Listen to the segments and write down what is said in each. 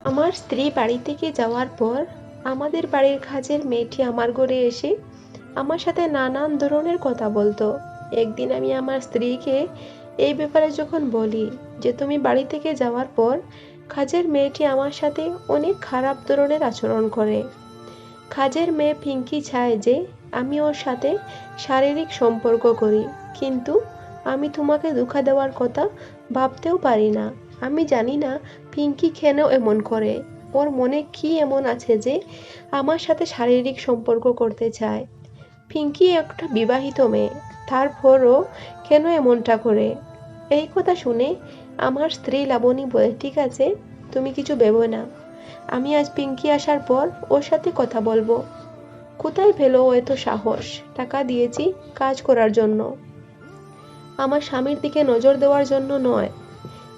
আমার স্ত্রী বাড়ি থেকে যাওয়ার পর আমাদের বাড়ির কাজের মেয়েটি আমার ঘরে এসে আমার সাথে নানান ধরনের কথা বলতো। একদিন আমি আমার স্ত্রীকে এই ব্যাপারে যখন বলি যে, তুমি বাড়ি থেকে যাওয়ার পর কাজের মেয়েটি আমার সাথে অনেক খারাপ ধরনের আচরণ করে। কাজের মেয়ে পিঙ্কি চায় যে, আমি ওর সাথে শারীরিক সম্পর্ক করি, কিন্তু আমি তোমাকে দুঃখা দেওয়ার কথা ভাবতেও পারি না। আমি জানি না পিঙ্কি কেন এমন করে। ওর মনে কি এমন আছে যে আমার সাথে শারীরিক সম্পর্ক করতে চায়। পিঙ্কি একটা বিবাহিত মেয়ে, তারপরও কেন এমনটা করে? এই কথা শুনে আমার স্ত্রী লাবণী বলে, ঠিক আছে, তুমি কিছু ভেবো না। আমি আজ পিঙ্কি আসার পর ওর সাথে কথা বলব। কোথায় পেল ও এত সাহস? টাকা দিয়েছি কাজ করার জন্য। আমার স্বামীর দিকে নজর দেওয়ার জন্য নয়।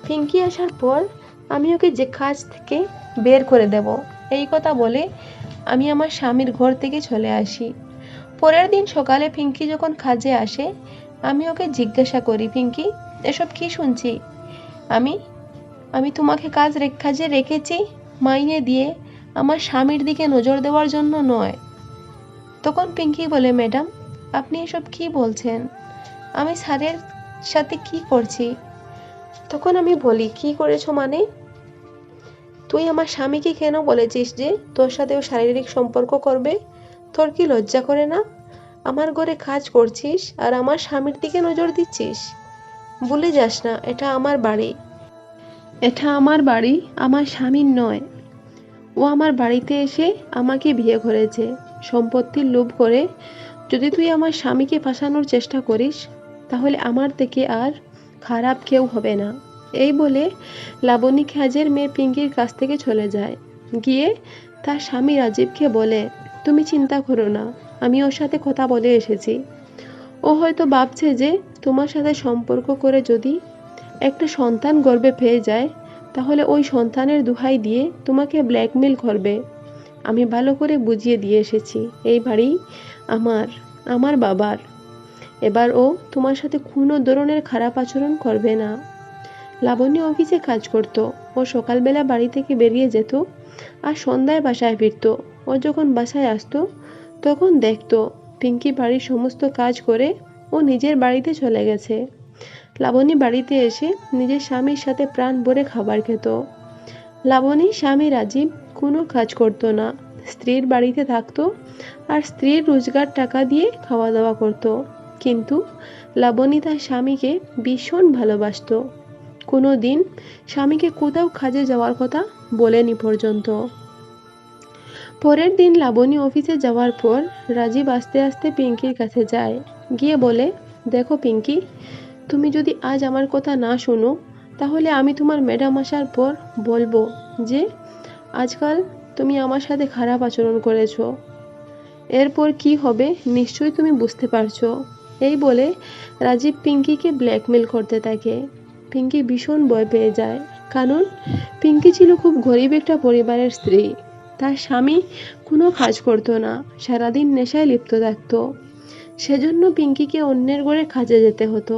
পিঙ্কি আসার পর আমি ওকে যে কাজ থেকে বের করে দেব। এই কথা বলে আমি আমার স্বামীর ঘর থেকে চলে আসি। পরের দিন সকালে পিঙ্কি যখন কাজে আসে, আমি ওকে জিজ্ঞাসা করি, পিঙ্কি, এসব কি শুনছি? আমি আমি তোমাকে কাজ কাজে রেখেছি, মাইনে দিয়ে আমার স্বামীর দিকে নজর দেওয়ার জন্য নয়। তখন পিঙ্কি বলে, ম্যাডাম, আপনি এসব কি বলছেন? আমি স্যারের সাথে কি করছি? তখন আমি বলি, কি করেছ মানে? তুই আমার স্বামীকে কেন বলেছিস যে তোর সাথে ও শারীরিক সম্পর্ক করবে? তোর কি লজ্জা করে না? আমার ঘরে কাজ করছিস আর আমার স্বামীর দিকে নজর দিচ্ছিস? ভুলে যাস না, এটা আমার বাড়ি। এটা আমার বাড়ি, আমার স্বামীর নয়। ও আমার বাড়িতে এসে আমাকে বিয়ে করেছে। সম্পত্তির লোভ করে যদি তুই আমার স্বামীকে ফাঁসানোর চেষ্টা করিস, তাহলে আমার থেকে আর খারাপ কেউ হবে না। এই বলে লাবণী কাজের মেয়ে পিঙ্কির কাছ থেকে চলে যায়। গিয়ে তার স্বামী রাজীবকে বলে, তুমি চিন্তা করো না, আমি ওর সাথে কথা বলে এসেছি। ও হয়তো ভাবছে যে তোমার সাথে সম্পর্ক করে যদি একটা সন্তান গর্বে পেয়ে যায়, তাহলে ওই সন্তানের দুহাই দিয়ে তোমাকে ব্ল্যাকমেল করবে। আমি ভালো করে বুঝিয়ে দিয়ে এসেছি, এই বাড়ি আমার আমার বাবার। এবার ও তোমার সাথে কোনো ধরনের খারাপ আচরণ করবে না। লাবণ্য অফিসে কাজ করত। ও সকালবেলা বাড়ি থেকে বেরিয়ে যেত আর সন্ধ্যায় বাসায় ফিরত। ও যখন বাসায় আসতো, তখন দেখতো পিঙ্কি বাড়ির সমস্ত কাজ করে ও নিজের বাড়িতে চলে গেছে। লাবণী বাড়িতে এসে নিজের স্বামীর সাথে প্রাণ ভরে খাবার খেত। লাবণী স্বামী রাজীব কোনো কাজ করতো না। স্ত্রীর বাড়িতে থাকতো আর স্ত্রীর রোজগার টাকা দিয়ে খাওয়া দাওয়া করতো। কিন্তু লাবণী তার স্বামীকে ভীষণ ভালোবাসতো। কোনো দিন স্বামীকে কোথাও কাজে যাওয়ার কথা বলেনি পর্যন্ত। পরের দিন লাবণী অফিসে যাওয়ার পর রাজীব আস্তে আস্তে পিঙ্কির কাছে যায়। গিয়ে বলে, দেখো পিঙ্কি, তুমি যদি আজ আমার কথা না শোনো, তাহলে আমি তোমার ম্যাডাম আসার পর বলব যে, আজকাল তুমি আমার সাথে খারাপ আচরণ করেছ। এরপর কি হবে নিশ্চয়ই তুমি বুঝতে পারছ। এই বলে রাজীব পিঙ্কিকে ব্ল্যাকমেল করতে থাকে। পিঙ্কি ভীষণ ভয় পেয়ে যায়। কারণ পিঙ্কি ছিল খুব গরিব একটা পরিবারের স্ত্রী। তার স্বামী কোনো কাজ করতো না, সারাদিন নেশায় লিপ্ত থাকতো। সেজন্য পিঙ্কিকে অন্যের ঘরে কাজে যেতে হতো।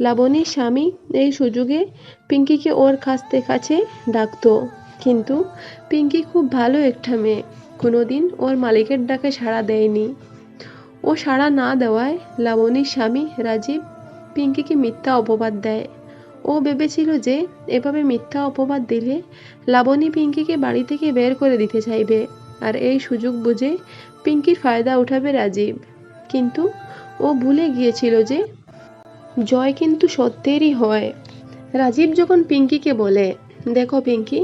লাবণীর স্বামী এই সুযোগে পিঙ্কিকে ওর কাছতে কাছে ডাকতো। কিন্তু পিঙ্কি খুব ভালো একটা মেয়ে। কোনোদিন ওর মালিকের ডাকে সাড়া দেয়নি। ও সাড়া না দেওয়ায় লাবণীর স্বামী, রাজীব পিঙ্কিকে মিথ্যা অপবাদ দেয়। ও ভেবেছিল যে এভাবে মিথ্যা অপবাদ দিলে লাবণী পিঙ্কিকে বাড়ি থেকে বের করে দিতে চাইবে আর এই সুযোগ বুঝে পিঙ্কির ফায়দা উঠাবে রাজীব। কিন্তু ও ভুলে গিয়েছিল যে জয় কিন্তু সত্যেরই হয়। রাজীব যখন পিঙ্কিকে বলে, দেখো পিঙ্কি,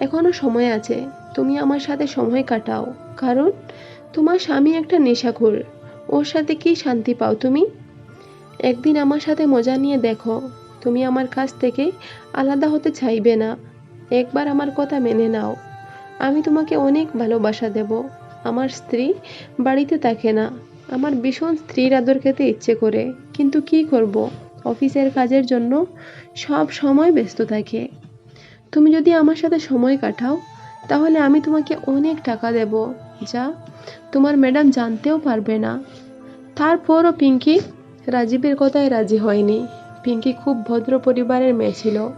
এখনও সময় আছে, তুমি আমার সাথে সময় কাটাও, কারণ তোমার স্বামী একটা নেশাখোর। ওর সাথে কি শান্তি পাও তুমি? একদিন আমার সাথে মজা নিয়ে দেখো, তুমি আমার কাছ থেকে আলাদা হতে চাইবে না। একবার আমার কথা মেনে নাও। আমি তোমাকে অনেক ভালোবাসা দেব। আমার স্ত্রী বাড়িতে থাকে না। আমার ভীষণ স্ত্রীর আদর খেতে ইচ্ছে করে। কিন্তু কি করব? অফিসের কাজের জন্য সব সময় ব্যস্ত থাকে। তুমি যদি আমার সাথে সময় কাটাও, তাহলে আমি তোমাকে অনেক টাকা দেব। যা তোমার ম্যাডাম জানতেও পারবে না। তারপরও পিঙ্কি রাজীবের কথায় রাজি হয়নি। পিঙ্কি খুব ভদ্র পরিবারের মেয়ে ছিল।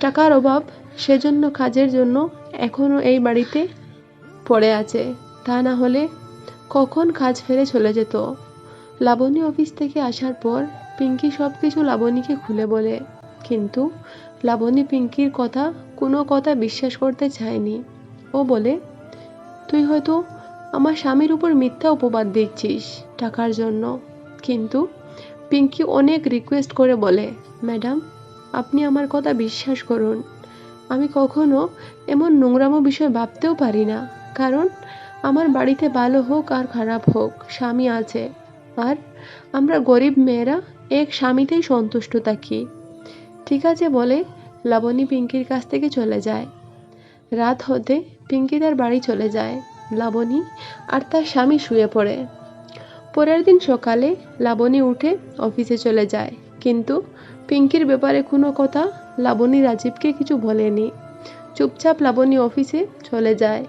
টাকার অভাব সেজন্য কাজের জন্য এখনও এই বাড়িতে পড়ে আছে। তা না হলে কখন কাজ ফেরে চলে যেত। লাবণী অফিস থেকে আসার পর পিঙ্কি সব কিছু লাবণীকে খুলে বলে। কিন্তু লাবণী পিঙ্কির কথা কোনো কথা বিশ্বাস করতে চায়নি। ও বলে তুই হয়তো আমার স্বামীর উপর মিথ্যা উপবাদ দিচ্ছিস টাকার জন্য। কিন্তু পিঙ্কি অনেক রিকোয়েস্ট করে বলে, ম্যাডাম, আপনি আমার কথা বিশ্বাস করুন। আমি কখনো এমন নোংরামো বিষয় ভাবতেও পারি না। কারণ আমার বাড়িতে ভালো হোক আর খারাপ হোক, স্বামী আছে। আর আমরা গরিব মেয়েরা এক স্বামীতেই সন্তুষ্ট থাকি। ঠিক আছে বলে লাবণী পিঙ্কির কাছ থেকে চলে যায়। রাত হতে পিঙ্কি তার বাড়ি চলে যায়, লাবণী আর তার স্বামী শুয়ে পড়ে। পরের দিন সকালে লাবণী উঠে অফিসে চলে যায়, কিন্তু পিঙ্কির ব্যাপারে কোনো কথা লাবণী রাজীবকে কিছু বলেনি। চুপচাপ লাবণী অফিসে চলে যায়।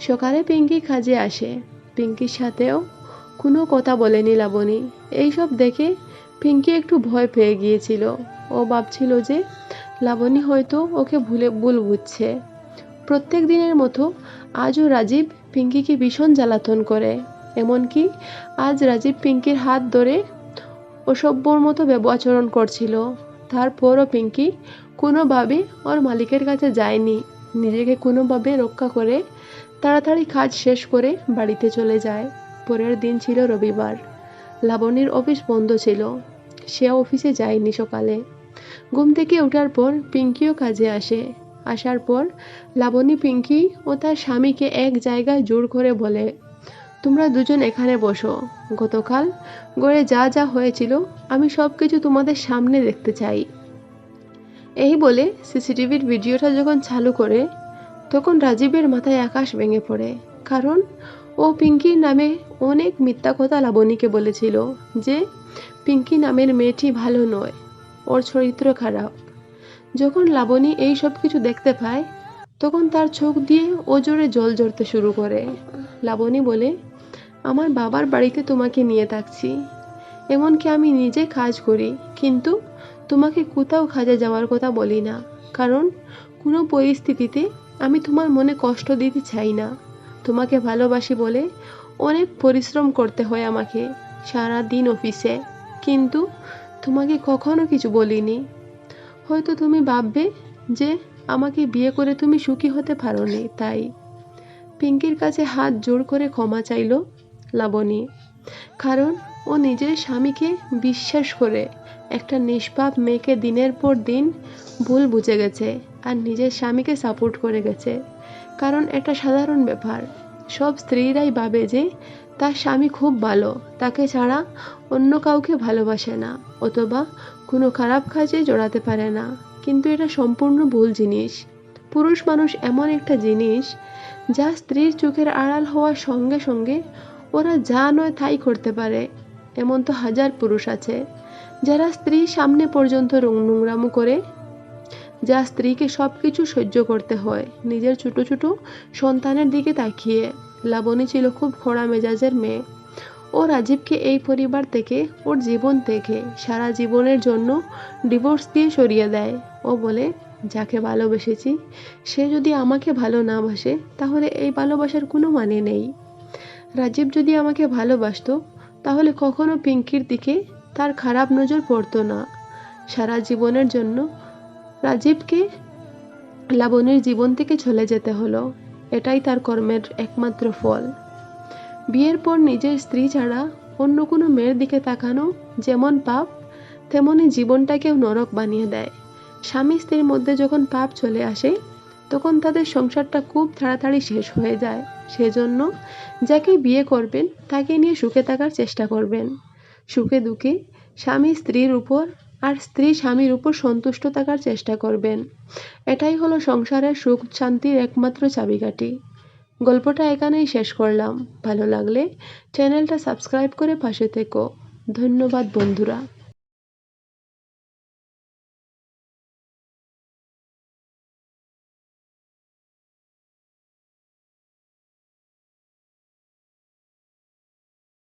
সকালে পিঙ্কি কাজে আসে। পিঙ্কির সাথেও কোনো কথা বলেনি লাবণী। এইসব দেখে পিঙ্কি একটু ভয় পেয়ে গিয়েছিল। ও ভাবছিল যে লাবণী হয়তো ওকে ভুলে ভুল বুঝছে। প্রত্যেক দিনের মতো আজও রাজীব পিঙ্কিকে ভীষণ জ্বালাতন করে। এমনকি আজ রাজীব পিঙ্কির হাত ধরে অসভ্যর মতো ব্যবআচরণ করছিল। তারপরও পিঙ্কি কোনোভাবে ওর মালিকের কাছে যায়নি। নিজেকে কোনোভাবে রক্ষা করে তাড়াতাড়ি কাজ শেষ করে বাড়িতে চলে যায়। পরের দিন ছিল রবিবার। লাবণীর অফিস বন্ধ ছিল। সে অফিসে যায়নি সকালে। ঘুম থেকে ওঠার পর পিঙ্কিও কাজে আসে। আসার পর লাবণী পিঙ্কি ও তার স্বামীকে এক জায়গায় জোর করে বলে, তোমরা দুজন এখানে বসো। গতকাল গড়ে যা যা হয়েছিল, আমি সব কিছু তোমাদের সামনে দেখতে চাই এই বলে সিসিটিভির ভিডিওটা যখন চালু করে, তখন রাজীবের মাথায় আকাশ ভেঙে পড়ে, কারণ ও পিঙ্কির নামে অনেক মিথ্যা কথা লাবণীকে বলেছিল যে, পিঙ্কি নামের মেয়েটি ভালো নয়, ওর চরিত্র খারাপ। যখন লাবণী এই সব কিছু দেখতে পায়, তখন তার চোখ দিয়ে ও জোরে জল ঝরতে শুরু করে। লাবণী বলে, আমার বাবার বাড়িতে তোমাকে নিয়ে থাকছি। এমনকি আমি নিজে কাজ করি, কিন্তু তোমাকে কোথাও কাজে যাওয়ার কথা বলি না। কারণ কোনো পরিস্থিতিতে আমি তোমার মনে কষ্ট দিতে চাই না। তোমাকে ভালোবাসি বলে অনেক পরিশ্রম করতে হয় আমাকে সারা দিন অফিসে। কিন্তু তোমাকে কখনো কিছু বলিনি। হয়তো তুমি ভাববে যে আমাকে বিয়ে করে তুমি সুখী হতে পারো নি তাই। পিঙ্কির কাছে হাত জোর করে ক্ষমা চাইল লাবণী। কারণ ও নিজের স্বামীকে বিশ্বাস করে একটা নিষ্পাপ মেয়েকে দিনের পর দিন ভুল বুঝে গেছে আর নিজের স্বামীকে সাপোর্ট করে গেছে। কারণ এটা সাধারণ ব্যাপার। সব স্ত্রীরাই ভাবে যে তার স্বামী খুব ভালো, তাকে ছাড়া অন্য কাউকে ভালোবাসে না, অথবা কোনো খারাপ কাজে জড়াতে পারে না। কিন্তু এটা সম্পূর্ণ ভুল জিনিস। পুরুষ মানুষ এমন একটা জিনিস যা স্ত্রীর চোখের আড়াল হওয়ার সঙ্গে সঙ্গে ওরা যা নয় তাই করতে পারে। এমন তো হাজার পুরুষ আছে যারা স্ত্রীর সামনে পর্যন্ত নোংরামো করে, যা স্ত্রীকে সব কিছু সহ্য করতে হয়, নিজের ছোট ছোট সন্তানের দিকে তাকিয়ে। লাবণী ছিল খুব খোড়া মেজাজের মেয়ে। ও রাজীবকে এই পরিবার থেকে, ওর জীবন থেকে, সারা জীবনের জন্য ডিভোর্স দিয়ে সরিয়ে দেয়। ও বলে, যাকে ভালোবেসেছি, সে যদি আমাকে ভালো না বাসে, তাহলে এই ভালোবাসার কোনো মানে নেই। রাজীব যদি আমাকে ভালোবাসতো, তাহলে কখনো পিঙ্কির দিকে তার খারাপ নজর পড়তো না। সারা জীবনের জন্য রাজীবকে লাবণীর জীবন থেকে চলে যেতে হলো। এটাই তার কর্মের একমাত্র ফল। বিয়ের পর নিজের স্ত্রী ছাড়া অন্য কোনো মেয়ের দিকে তাকানো যেমন পাপ তেমনই জীবনটাকেও নরক বানিয়ে দেয়। স্বামী স্ত্রীর মধ্যে যখন পাপ চলে আসে, তখন তাদের সংসারটা খুব তাড়াতাড়ি শেষ হয়ে যায়। সেজন্য যাকে বিয়ে করবেন, তাকে নিয়ে সুখে থাকার চেষ্টা করবেন। সুখে দুঃখে স্বামী স্ত্রীর উপর আর স্ত্রী স্বামীর উপর সন্তুষ্ট থাকার চেষ্টা করবেন। এটাই হলো সংসারের সুখ শান্তির একমাত্র চাবিকাঠি। গল্পটা এখানেই শেষ করলাম। ভালো লাগলে চ্যানেলটা সাবস্ক্রাইব করে পাশে থেকো। ধন্যবাদ বন্ধুরা।